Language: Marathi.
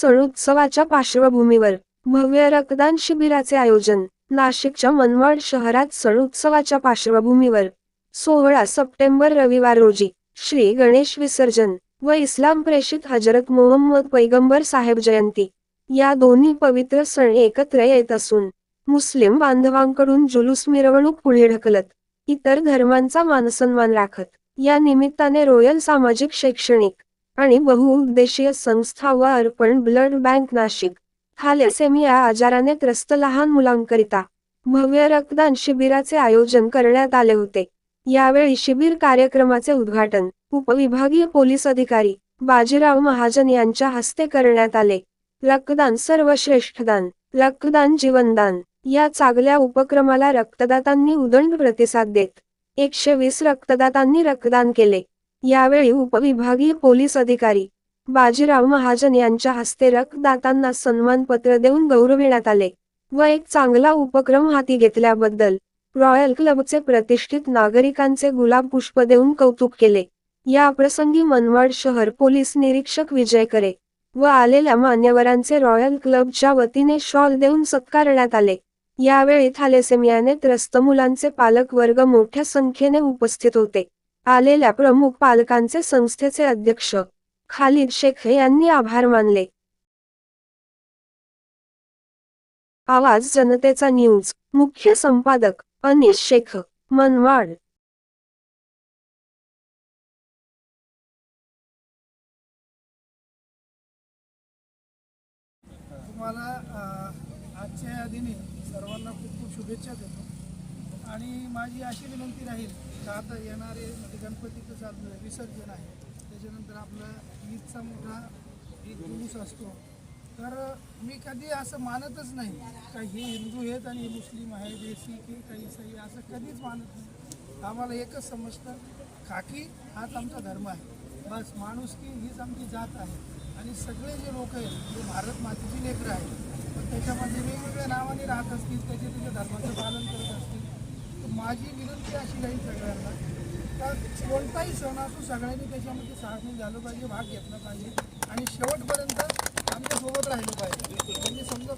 सण उत्सवाच्या पार्श्वभूमीवर भव्य रक्तदान शिबिराचे आयोजन नाशिकच्या मनमाड शहरात सण उत्सवाच्या पार्श्वभूमीवर सोहळा सप्टेंबर रविवार रोजी श्री गणेश विसर्जन व इस्लाम प्रेषित हजरत मोहम्मद पैगंबर साहेब जयंती या दोन्ही पवित्र सण एकत्र येत असून मुस्लिम बांधवांकडून जुलूस मिरवणूक पुढे ढकलत इतर धर्मांचा मानसन्मान राखत या निमित्ताने रॉयल सामाजिक शैक्षणिक आणि बहुउद्देशीय संस्था व अर्पण ब्लड बँक नाशिक. थॅलेसेमिया आजाराने त्रस्त लहान मुलांकरिता भव्य रक्तदान शिबिराचे आयोजन करण्यात आले होते. यावेळी शिबिर कार्यक्रमाचे उद्घाटन उपविभागीय पोलीस अधिकारी बाजीराव महाजन यांच्या हस्ते करण्यात आले. रक्तदान सर्वश्रेष्ठदान रक्तदान जीवनदान या चांगल्या उपक्रमाला रक्तदातांनी उदंड प्रतिसाद देत एकशे वीस रक्तदातांनी रक्तदान केले. यावेळी उपविभागीय पोलीस अधिकारी बाजीराव महाजन यांच्या हस्ते रक्तदातांना सन्मानपत्र देऊन गौरविण्यात आले व एक चांगला उपक्रम हाती घेतल्याबद्दल रॉयल क्लबचे प्रतिष्ठित नागरिकांचे गुलाब पुष्प देऊन कौतुक केले. या प्रसंगी मनमाड शहर पोलीस निरीक्षक विजय करे व आलेल्या मान्यवरांचे रॉयल क्लबच्या वतीने शॉल देऊन सत्कारण्यात आले. यावेळी थालेसेमियाने त्रस्त मुलांचे पालक वर्ग मोठ्या संख्येने उपस्थित होते. आलेल्या प्रमुख पालकांचे संस्थेचे अध्यक्ष खालिद शेख यांनी आभार मानले. आवाज जनतेचा न्यूज. मुख्य संपादक अनिश शेख मनवाड तुम्हाला आजच्या या दिनी सर्वांना खूप खूप शुभेच्छा देतो. आणि माझी अशी विनंती राहील का आता येणारे म्हणजे गणपतीचं चालू आहे विसर्जन आहे त्याच्यानंतर आपला ईदचा मोठा ईद जुलूस असतो. तर मी कधी असं मानतच नाही का हे हिंदू आहेत आणि हे मुस्लिम आहे हे सिख आहे काही इसाई असं कधीच मानत नाही. आम्हाला एकच समजतं खाकी हाच आमचा धर्म आहे. बस माणुसकी हीच आमची जात आहे. आणि सगळे जे लोक आहेत जे भारत मातेची लेकरं आहेत पण त्याच्यामध्ये वेगवेगळ्या नावाने राहत असतील त्याचे त्याच्या धर्माचं पालन करत असतील माझी विनंती अशी राहील सगळ्यांना का कोणताही सण असो सगळ्यांनी त्याच्यामध्ये सामील झालं पाहिजे भाग घेतला पाहिजे आणि शेवटपर्यंत आमच्यासोबत राहिलं पाहिजे. म्हणजे समजा